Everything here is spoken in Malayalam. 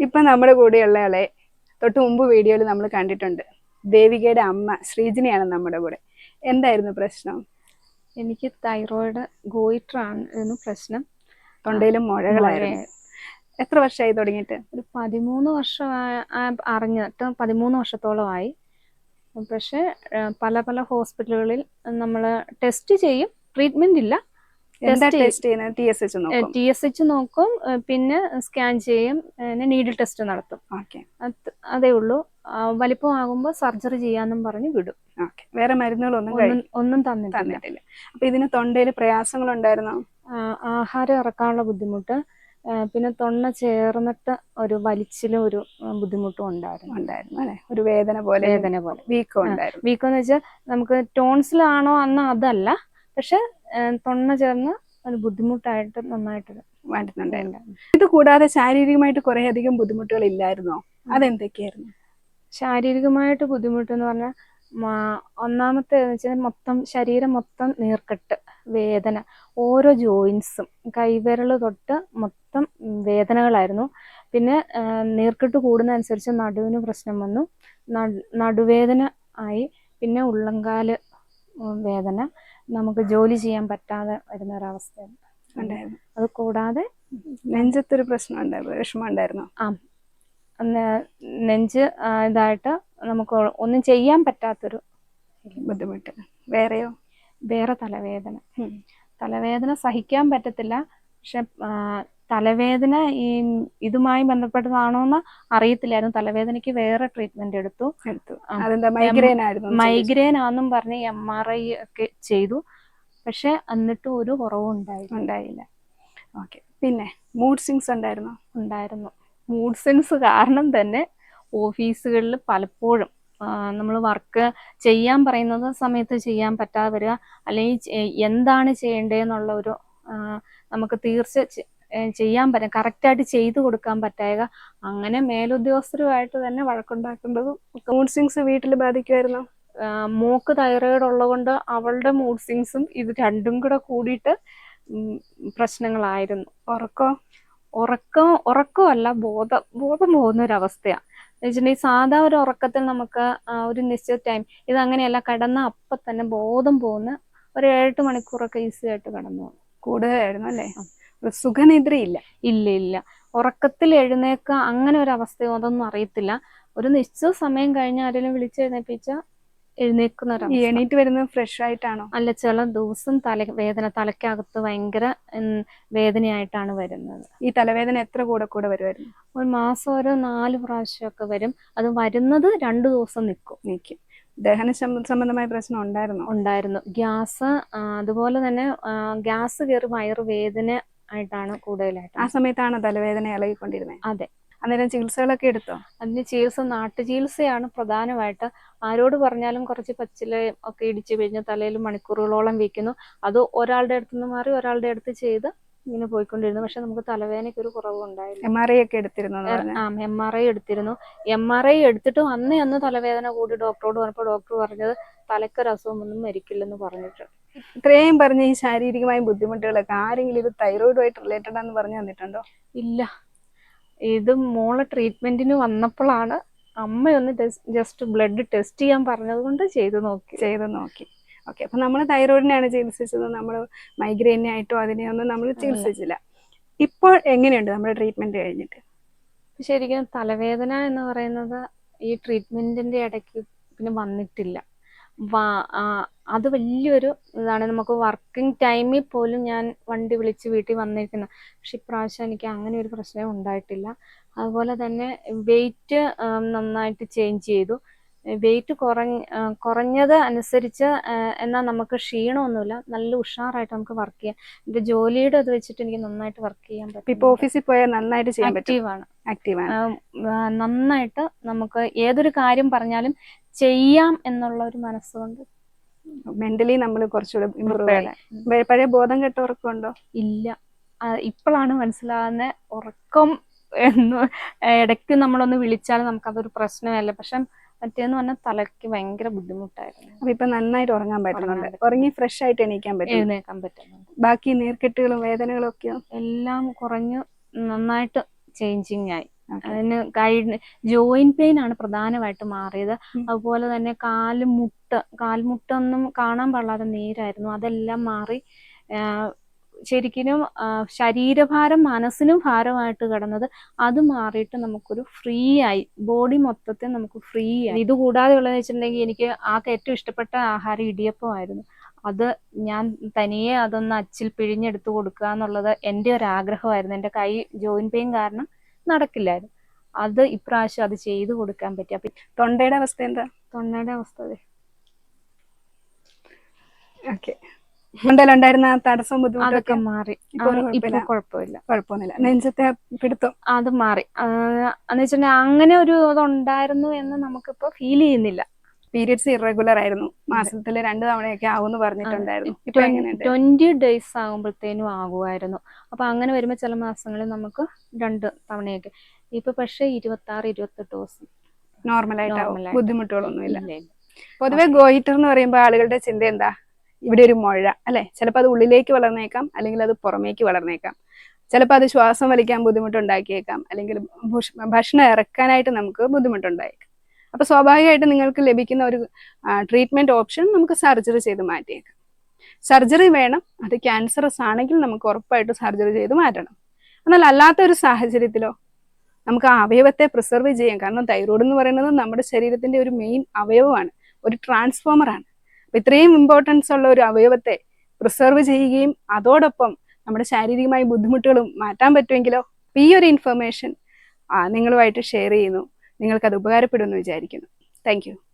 ഇപ്പൊ നമ്മുടെ കൂടെയുള്ള ആളെ തൊട്ട് മുമ്പ് വീഡിയോയിൽ നമ്മൾ കണ്ടിട്ടുണ്ട്. ദേവികയുടെ അമ്മ ശ്രീജിനിയാണ് നമ്മുടെ കൂടെ. എന്തായിരുന്നു പ്രശ്നം? എനിക്ക് തൈറോയിഡ് ആയിരുന്നു പ്രശ്നം. തൊണ്ടയിലും മുഴകളായിരുന്നു. എത്ര വർഷമായി തുടങ്ങിയിട്ട്? ഒരു പതിമൂന്ന് വർഷം ആ- ആ- അറിഞ്ഞിട്ട് പതിമൂന്ന് വർഷത്തോളമായി പക്ഷെ പല പല ഹോസ്പിറ്റലുകളിൽ നമ്മൾ ടെസ്റ്റ് ചെയ്യും ട്രീറ്റ്മെന്റ് ഇല്ല. എന്താ ടെസ്റ്റ് ചെയ്യുന്നത് ടി എസ് എച്ച് നോക്കും. ടി എസ് എച്ച് നോക്കും. പിന്നെ സ്കാൻ ചെയ്യും. പിന്നെ നീഡിൽ ടെസ്റ്റ് നടത്തും. ഓക്കെ അതേ ഉള്ളൂ. വലിപ്പം വലിപ്പമാകുമ്പോൾ സർജറി ചെയ്യാന്നും പറഞ്ഞ് വിടും. ഓക്കെ വേറെ മരുന്നുകളൊന്നും ഒന്നും തന്നിട്ടില്ല. അപ്പൊ ഇതിന് തൊണ്ടയിൽ പ്രയാസങ്ങൾ ഉണ്ടായിരുന്നോ ആഹാരം ഇറക്കാനുള്ള ബുദ്ധിമുട്ട്. പിന്നെ തൊണ്ണ ചേർന്നിട്ട് ഒരു വലിച്ചിലും ഒരു ബുദ്ധിമുട്ടും ഉണ്ടായിരുന്നു. ഉണ്ടായിരുന്നു അല്ലെ? ഒരു വേദന പോലെ. വേദന പോലെ. വീക്കം ഉണ്ടായിരുന്നു. വീക്കെന്ന് വെച്ചാൽ നമുക്ക് ടോൺസിലാണോ അന്ന് അതല്ല. പക്ഷെ തൊണ്ണ ചേർന്ന് ഒരു ബുദ്ധിമുട്ടായിട്ട് നന്നായിട്ട് മാറ്റുന്നുണ്ടായിരുന്നു. ഇത് കൂടാതെ ശാരീരികമായിട്ട് കുറെ അധികം ബുദ്ധിമുട്ടുകൾ ഇല്ലായിരുന്നോ അതെന്തൊക്കെയായിരുന്നു? ശാരീരികമായിട്ട് ബുദ്ധിമുട്ട് എന്ന് പറഞ്ഞാൽ ഒന്നാമത്തെ വെച്ചാൽ മൊത്തം ശരീരം മൊത്തം നീർക്കെട്ട് വേദന ഓരോ ജോയിൻസും കൈവിരൽ തൊട്ട് മൊത്തം വേദനകളായിരുന്നു. പിന്നെ നീർക്കെട്ട് കൂടുന്ന കൂടുന്നതനുസരിച്ച് നടുവിന് പ്രശ്നം വന്നു. നടുവേദന ആയി. പിന്നെ ഉള്ളംകാൽ വേദന. നമുക്ക് ജോലി ചെയ്യാൻ പറ്റാതെ വരുന്ന ഒരവസ്ഥ ഉണ്ടായിരുന്നു. അത് കൂടാതെ നെഞ്ചത്തൊരു പ്രശ്നം ഉണ്ടായിരുന്നു വിഷമം ഉണ്ടായിരുന്നു. ആ. നെഞ്ച് ഇതായിട്ട് നമുക്ക് ഒന്നും ചെയ്യാൻ പറ്റാത്തൊരു ബുദ്ധിമുട്ട്. വേറെയോ? വേറെ തലവേദന. തലവേദന സഹിക്കാൻ പറ്റത്തില്ല. പക്ഷെ തലവേദന ഈ ഇതുമായി ബന്ധപ്പെട്ടതാണോ എന്ന് അറിയത്തില്ലായിരുന്നു. തലവേദനയ്ക്ക് വേറെ ട്രീറ്റ്മെന്റ് എടുത്തു. മൈഗ്രെയിൻ ആണെന്നും പറഞ്ഞ് എം ആർ ഐ ഒക്കെ ചെയ്തു. പക്ഷെ എന്നിട്ടും ഒരു കുറവും ഉണ്ടായില്ല. ഉണ്ടായില്ല. ഓക്കെ. പിന്നെ മൂഡ് സിങ്സ് ഉണ്ടായിരുന്നു? ഉണ്ടായിരുന്നു. മൂഡ് സിങ്സ് കാരണം തന്നെ ഓഫീസുകളിൽ പലപ്പോഴും നമ്മൾ വർക്ക് ചെയ്യാൻ പറയുന്നത് സമയത്ത് ചെയ്യാൻ പറ്റാതെ വരിക അല്ലെങ്കിൽ എന്താണ് ചെയ്യേണ്ടതെന്നുള്ള ഒരു നമുക്ക് തീർച്ച ചെയ്യാൻ പറ്റും കറക്റ്റായിട്ട് ചെയ്തു കൊടുക്കാൻ പറ്റായക അങ്ങനെ മേലുദ്യോഗസ്ഥരുമായിട്ട് തന്നെ വഴക്കുണ്ടാക്കേണ്ടതും മൂഡ് സിങ്സ് വീട്ടിൽ ബാധിക്കുമായിരുന്നു മോക്ക് തൈറോയിഡ് ഉള്ളതുകൊണ്ട് അവളുടെ മൂഡ് സ്വിങ്സും ഇത് രണ്ടും കൂടെ കൂടിയിട്ട് പ്രശ്നങ്ങളായിരുന്നു. ഉറക്കം? ഉറക്കം ഉറക്കമല്ല ബോധ ബോധം പോകുന്ന ഒരു അവസ്ഥയാണ് വെച്ചിട്ടുണ്ടെങ്കിൽ സാധാ ഒരു ഉറക്കത്തിൽ നമുക്ക് ഒരു നിശ്ചിത ടൈം ഇത് അങ്ങനെയല്ല കിടന്ന അപ്പം തന്നെ ബോധം പോകുന്ന ഒരു ഏഴെട്ട് മണിക്കൂറൊക്കെ ഈസി ആയിട്ട് കിടന്നു. കൂടുതലായിരുന്നു അല്ലേ? സുഖനിദ്രയില്ല. ഇല്ല ഇല്ല. ഉറക്കത്തിൽ എഴുന്നേക്ക അങ്ങനെ ഒരു അവസ്ഥയോ അതൊന്നും അറിയത്തില്ല. ഒരു നിശ്ചിത സമയം കഴിഞ്ഞ ആരെങ്കിലും വിളിച്ച് എഴുന്നേപ്പിച്ച എഴുന്നേക്കുന്ന ഒരു. എണീറ്റ് വരുന്നത് ഫ്രഷ് ആയിട്ടാണോ? അല്ല ചില ദിവസം തല വേദന തലയ്ക്കകത്ത് ഭയങ്കര വേദനയായിട്ടാണ് വരുന്നത്. ഈ തലവേദന എത്ര കൂടെ കൂടെ വരുമായിരുന്നു ഒരു മാസം ഒരു നാല് പ്രാവശ്യമൊക്കെ വരും. അത് വരുന്നത് രണ്ടു ദിവസം നിൽക്കും നിൽക്കും ദഹന സംബ- സംബന്ധമായ പ്രശ്നം ഉണ്ടായിരുന്നു? ഉണ്ടായിരുന്നു. ഗ്യാസ് അതുപോലെ തന്നെ ഗ്യാസ് കയറി വയറ് വേദന ആയിട്ടാണ് കൂടുതലായിട്ട് ആ സമയത്താണ് തലവേദന ഇളകിക്കൊണ്ടിരുന്നത് അതെ. അന്നേരം ചികിത്സകളൊക്കെ എടുത്തോ? അതിന് ചികിത്സ നാട്ടു ചികിത്സയാണ് പ്രധാനമായിട്ട്. ആരോട് പറഞ്ഞാലും കുറച്ച് പച്ചില ഒക്കെ ഇടിച്ചു കഴിഞ്ഞ് തലയിൽ മണിക്കൂറുകളോളം വയ്ക്കുന്നു അത് ഒരാളുടെ അടുത്ത് നിന്ന് മാറി ഒരാളുടെ അടുത്ത് ചെയ്ത് ഇങ്ങനെ പോയിക്കൊണ്ടിരുന്നു. പക്ഷെ നമുക്ക് തലവേദനയ്ക്ക് ഒരു കുറവ് ഉണ്ടായില്ല. എം ആർ ഐ ഒക്കെ എടുത്തിരുന്നു ആ എം ആർ ഐ എടുത്തിരുന്നു. എം ആർ ഐ എടുത്തിട്ടും അന്നേ അന്ന് തലവേദന കൂടി ഡോക്ടറോട് പറഞ്ഞപ്പോൾ ഡോക്ടർ പറഞ്ഞത് തലക്കൊരു അസുഖമൊന്നും മരിക്കില്ലെന്ന് പറഞ്ഞിട്ട് ഇത്രയും പറഞ്ഞ ഈ ശാരീരികമായ ബുദ്ധിമുട്ടുകളൊക്കെ ആരെങ്കിലും ഇത് തൈറോയിഡുമായിട്ട് റിലേറ്റഡ് ആണെന്ന് പറഞ്ഞു തന്നിട്ടുണ്ടോ? ഇല്ല. ഇത് മോളെ ട്രീറ്റ്മെന്റിന് വന്നപ്പോഴാണ് അമ്മയൊന്ന് ജസ്റ്റ് ബ്ലഡ് ടെസ്റ്റ് ചെയ്യാൻ പറഞ്ഞത് കൊണ്ട് ചെയ്തു നോക്കി. ചെയ്ത് നോക്കി. ഓക്കെ അപ്പൊ നമ്മൾ തൈറോയിഡിനെയാണ് ചികിത്സിച്ചത്. നമ്മൾ മൈഗ്രെയിനായിട്ടോ അതിനെയൊന്നും നമ്മൾ ചികിത്സിച്ചില്ല. ഇപ്പോൾ എങ്ങനെയുണ്ട് നമ്മുടെ ട്രീറ്റ്മെന്റ് കഴിഞ്ഞിട്ട്? ശരിക്കും തലവേദന എന്ന് പറയുന്നത് ഈ ട്രീറ്റ്മെന്റിന്റെ ഇടയ്ക്ക് പിന്നെ വന്നിട്ടില്ല. വാ- ആ, അത് വലിയൊരു ഇതാണ്. നമുക്ക് വർക്കിംഗ് ടൈമിൽ പോലും ഞാൻ വണ്ടി വിളിച്ച് വീട്ടിൽ വന്നിരിക്കുന്നത് പക്ഷെ ഇപ്രാവശ്യം എനിക്ക് അങ്ങനെ ഒരു പ്രശ്നം ഉണ്ടായിട്ടില്ല. അതുപോലെ തന്നെ വെയിറ്റ് നന്നായിട്ട് ചേഞ്ച് ചെയ്തു. വെയിറ്റ് കുറഞ്ഞ കുറഞ്ഞത് അനുസരിച്ച് എന്നാൽ നമുക്ക് ക്ഷീണമൊന്നുമില്ല. നല്ല ഉഷാറായിട്ട് നമുക്ക് വർക്ക് ചെയ്യാം. എന്റെ ജോലിയുടെ അത് വെച്ചിട്ട് എനിക്ക് നന്നായിട്ട് വർക്ക് ചെയ്യാൻ ഇപ്പൊ പറ്റും ഓഫീസിൽ പോയാൽ നന്നായിട്ട് ചെയ്യാൻ ആക്റ്റീവാണ് ആക്റ്റീവാണ് നന്നായിട്ട് നമുക്ക് ഏതൊരു കാര്യം പറഞ്ഞാലും ചെയ്യാം എന്നുള്ള ഒരു മനസ്സുകൊണ്ട് മെന്റലി നമ്മൾ കുറച്ചുകൂടെ ഇമ്പ്രൂവ് ആയി. പഴയ ബോധം കെട്ട ഉറക്കമുണ്ടോ ഇല്ല ഇപ്പോഴാണ് മനസ്സിലാകുന്ന ഉറക്കം എന്ന് ഇടയ്ക്ക് നമ്മളൊന്ന് വിളിച്ചാൽ നമുക്കതൊരു പ്രശ്നമല്ല. പക്ഷെ മറ്റേന്ന് പറഞ്ഞാൽ തലയ്ക്ക് ഭയങ്കര ബുദ്ധിമുട്ടായിരുന്നു. അപ്പൊ ഇപ്പൊ നന്നായിട്ട് ഉറങ്ങാൻ പറ്റുന്നുണ്ട് ഉറങ്ങി ഫ്രഷ് ആയിട്ട് എണീക്കാൻ പറ്റും. എഴുന്നേക്കാൻ പറ്റുന്നുണ്ട് ബാക്കി നീർക്കെട്ടുകളും വേദനകളും ഒക്കെയോ എല്ലാം കുറഞ്ഞു നന്നായിട്ട് ചേഞ്ചിങ് ആയി. അതിന് ഗൈഡ് ജോയിന്റ് പെയിൻ ആണ് പ്രധാനമായിട്ട് മാറിയത്. അതുപോലെ തന്നെ കാൽ കാലുമുട്ട് കാൽമുട്ടൊന്നും കാണാൻ പാടാതെ നേരായിരുന്നു. അതെല്ലാം മാറി ശരിക്കും ശരീരഭാരം മനസ്സിനും ഭാരമായിട്ട് കിടന്നത് അത് മാറിയിട്ട് നമുക്കൊരു ഫ്രീ ആയി ബോഡി മൊത്തത്തിൽ നമുക്ക് ഫ്രീ ആയി. ഇതുകൂടാതെ ഉള്ളതെന്ന് വെച്ചിട്ടുണ്ടെങ്കിൽ എനിക്ക് ആകെ ഏറ്റവും ഇഷ്ടപ്പെട്ട ആഹാരം ഇടിയപ്പമായിരുന്നു അത് ഞാൻ തനിയെ അതൊന്ന് അച്ചിൽ പിഴിഞ്ഞെടുത്ത് കൊടുക്കുക എന്നുള്ളത് എന്റെ ഒരു ആഗ്രഹമായിരുന്നു. എന്റെ കൈ ജോയിൻ പെയിൻ കാരണം നടക്കില്ലായിരുന്നു. അത് ഇപ്രാവശ്യം അത് ചെയ്തു കൊടുക്കാൻ പറ്റി. അപ്പൊ തൊണ്ടയുടെ അവസ്ഥ എന്താ? തൊണ്ടയുടെ അവസ്ഥ. ഓക്കെ. ഉണ്ടായിരുന്ന തടസ്സം ബുദ്ധിമുട്ടൊക്കെ മാറി. ഇപ്പൊ കുഴപ്പമില്ല. കുഴപ്പമൊന്നുമില്ല. നെഞ്ചത്തെ പിടുത്തം. അത് മാറി. എന്ന് വെച്ചിട്ടുണ്ടെങ്കിൽ അങ്ങനെ ഒരു ഇതുണ്ടായിരുന്നു എന്ന് നമുക്കിപ്പോ ഫീൽ ചെയ്യുന്നില്ല. പീരിയഡ്സ് ഇറഗുലർ ആയിരുന്നു. മാസത്തിൽ രണ്ട് തവണയൊക്കെ ആവുമെന്ന് പറഞ്ഞിട്ടുണ്ടായിരുന്നു. ട്വന്റി ഡേയ്സ് ആകുമ്പോഴത്തേനും ആകുമായിരുന്നു. അപ്പൊ അങ്ങനെ വരുമ്പോൾ ചില മാസങ്ങളിൽ നമുക്ക് രണ്ട് തവണയൊക്കെ. ഇപ്പൊ പക്ഷെ ഇരുപത്തി ആറ് ഇരുപത്തെട്ട് ദിവസം ആയിട്ട്. ബുദ്ധിമുട്ടുകളൊന്നുമില്ല. പൊതുവെ ഗോഹിറ്റർ എന്ന് പറയുമ്പോൾ ആളുകളുടെ ചിന്ത എന്താ? ഇവിടെ ഒരു മുഴ അല്ലെ? ചിലപ്പോൾ അത് ഉള്ളിലേക്ക് വളർന്നേക്കാം അല്ലെങ്കിൽ അത് പുറമേക്ക് വളർന്നേക്കാം. ചിലപ്പോൾ അത് ശ്വാസം വലിക്കാൻ ബുദ്ധിമുട്ടുണ്ടാക്കിയേക്കാം അല്ലെങ്കിൽ ഭക്ഷണം ഇറക്കാനായിട്ട് നമുക്ക് ബുദ്ധിമുട്ടുണ്ടായേക്കാം. അപ്പൊ സ്വാഭാവികമായിട്ട് നിങ്ങൾക്ക് ലഭിക്കുന്ന ഒരു ട്രീറ്റ്മെന്റ് ഓപ്ഷൻ നമുക്ക് സർജറി ചെയ്ത് മാറ്റിയേക്കാം. സർജറി വേണം അത് ക്യാൻസറസ് ആണെങ്കിൽ നമുക്ക് ഉറപ്പായിട്ട് സർജറി ചെയ്ത് മാറ്റണം. എന്നാൽ അല്ലാത്ത ഒരു സാഹചര്യത്തിലോ നമുക്ക് ആ അവയവത്തെ പ്രിസർവ് ചെയ്യാം. കാരണം തൈറോയ്ഡ് എന്ന് പറയുന്നത് നമ്മുടെ ശരീരത്തിന്റെ ഒരു മെയിൻ അവയവമാണ് ഒരു ട്രാൻസ്ഫോമർ ആണ്. അപ്പൊ ഇത്രയും ഇമ്പോർട്ടൻസ് ഉള്ള ഒരു അവയവത്തെ പ്രിസർവ് ചെയ്യുകയും അതോടൊപ്പം നമ്മുടെ ശാരീരികമായ ബുദ്ധിമുട്ടുകളും മാറ്റാൻ പറ്റുമെങ്കിലോ? ഈ ഒരു ഇൻഫർമേഷൻ നിങ്ങളുമായിട്ട് ഷെയർ ചെയ്യുന്നു. നിങ്ങൾക്കത് ഉപകാരപ്പെടുമെന്ന് വിചാരിക്കുന്നു. താങ്ക്